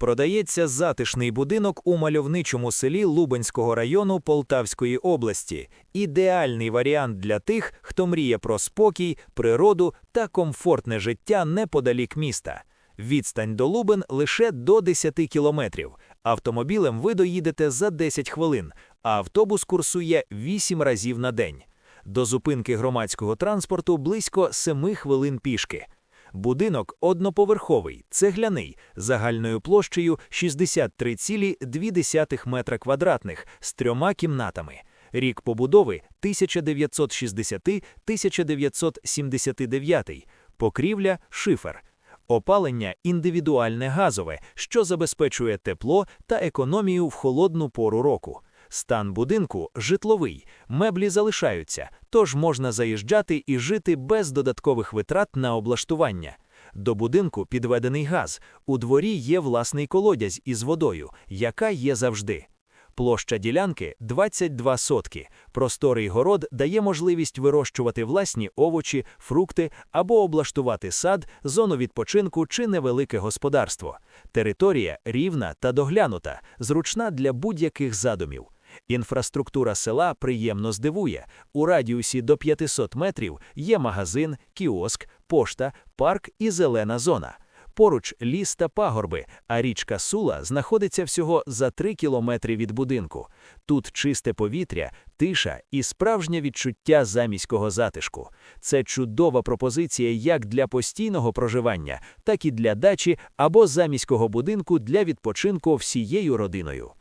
Продається затишний будинок у мальовничому селі Лубенського району Полтавської області. Ідеальний варіант для тих, хто мріє про спокій, природу та комфортне життя неподалік міста. Відстань до Лубен лише до 10 кілометрів. Автомобілем ви доїдете за 10 хвилин, а автобус курсує 8 разів на день. До зупинки громадського транспорту близько 7 хвилин пішки. Будинок одноповерховий, цегляний, загальною площею 63,2 метра квадратних з трьома кімнатами. Рік побудови 1960-1979. Покрівля шифер. Опалення індивідуальне газове, що забезпечує тепло та економію в холодну пору року. Стан будинку житловий, меблі залишаються, тож можна заїжджати і жити без додаткових витрат на облаштування. До будинку підведений газ. У дворі є власний колодязь із водою, яка є завжди. Площа ділянки 22 сотки. Просторий город дає можливість вирощувати власні овочі, фрукти або облаштувати сад, зону відпочинку чи невелике господарство. Територія рівна та доглянута, зручна для будь-яких задумів. Інфраструктура села приємно здивує. У радіусі до 500 метрів є магазин, кіоск, пошта, парк і зелена зона. Поруч ліс та пагорби, а річка Сула знаходиться всього за 3 кілометри від будинку. Тут чисте повітря, тиша і справжнє відчуття заміського затишку. Це чудова пропозиція як для постійного проживання, так і для дачі або заміського будинку для відпочинку всією родиною.